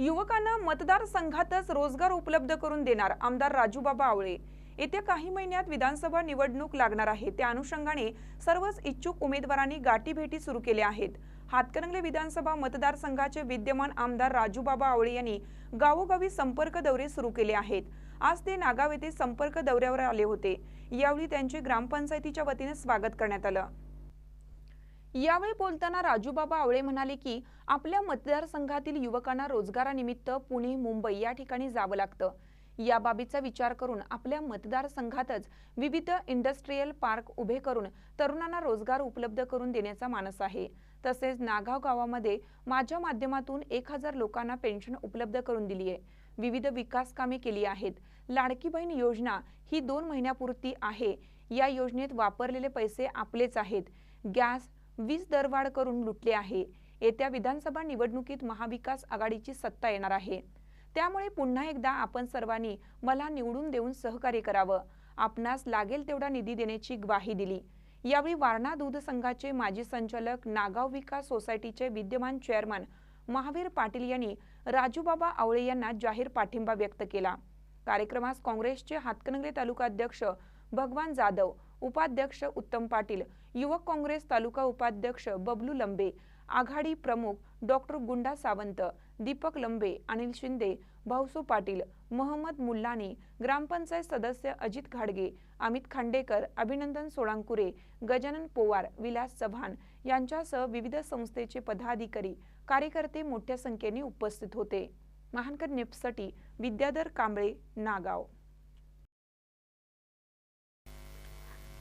युवकांना मतदारसंघातच रोजगार उपलब्ध करून देणार आमदार राजूबाबा आवळे. येत्या काही महिन्यात विधानसभा निवडणूक लागणार आहे. त्या अनुषंगाने सर्वच इच्छुक उमेदवारांनी गाठीभेटी सुरू केल्या आहेत. हातकणंगले विधानसभा मतदारसंघाचे विद्यमान आमदार राजूबाबा आवळे यांनी गावोगावी संपर्क दौरे सुरू केले आहेत. आज ते नागाव येथे संपर्क दौऱ्यावर आले होते. यावेळी त्यांचे ग्रामपंचायतीच्या वतीने स्वागत करण्यात आलं. यावेळी बोलताना राजूबाबा आवळे म्हणाले की आपल्या मतदारसंघातील युवकांना रोजगारानिमित्त पुणे मुंबई या ठिकाणी जावं लागतं. या बाबीचा विचार करून आपल्या मतदारसंघातच विविध इंडस्ट्रीयल पार्क उभे करून तरुणांना रोजगार उपलब्ध करून देण्याचा मानस आहे. तसेच नागाव गावामध्ये माझ्या माध्यमातून एक हजार लोकांना पेन्शन उपलब्ध करून दिली आहे. विविध विकास कामे केली आहेत. लाडकी बहीण योजना ही दोन महिन्यापुरती आहे. या योजनेत वापरलेले पैसे आपलेच आहेत. गॅस वीज दरवाढ करून लुटले आहे. येत्या विधानसभा निवडणुकीत महाविकास आघाडीची सत्ता येणार आहे. त्यामुळे पुन्हा एकदा आपण सर्वांनी मला निवडून देऊन सहकार्य करावं. आपणास लागेल तेवढा निधी देण्याची ग्वाही दिली. यावेळी वारणा दूध संघाचे माजी संचालक नागाव विकास सोसायटीचे विद्यमान चेअरमन महावीर पाटील यांनी राजूबाबा आवळे यांना जाहीर पाठिंबा व्यक्त केला. कार्यक्रमास काँग्रेसचे हातकणंगले तालुका अध्यक्ष भगवान जाधव उपाध्यक्ष उत्तम पाटील युवक काँग्रेस तालुका उपाध्यक्ष बबलू लंबे आघाडी प्रमुख डॉक्टर गुंडा सावंत दीपक लंबे अनिल शिंदे भाऊसू पाटील मोहम्मद मुल्लानी ग्रामपंचायत सदस्य अजित घाडगे अमित खांडेकर अभिनंदन सोळांकुरे गजानन पोवार विलास चव्हाण यांच्यासह विविध संस्थेचे पदाधिकारी कार्यकर्ते मोठ्या संख्येने उपस्थित होते. महानकर नेपसाठी विद्याधर कांबळे नागाव.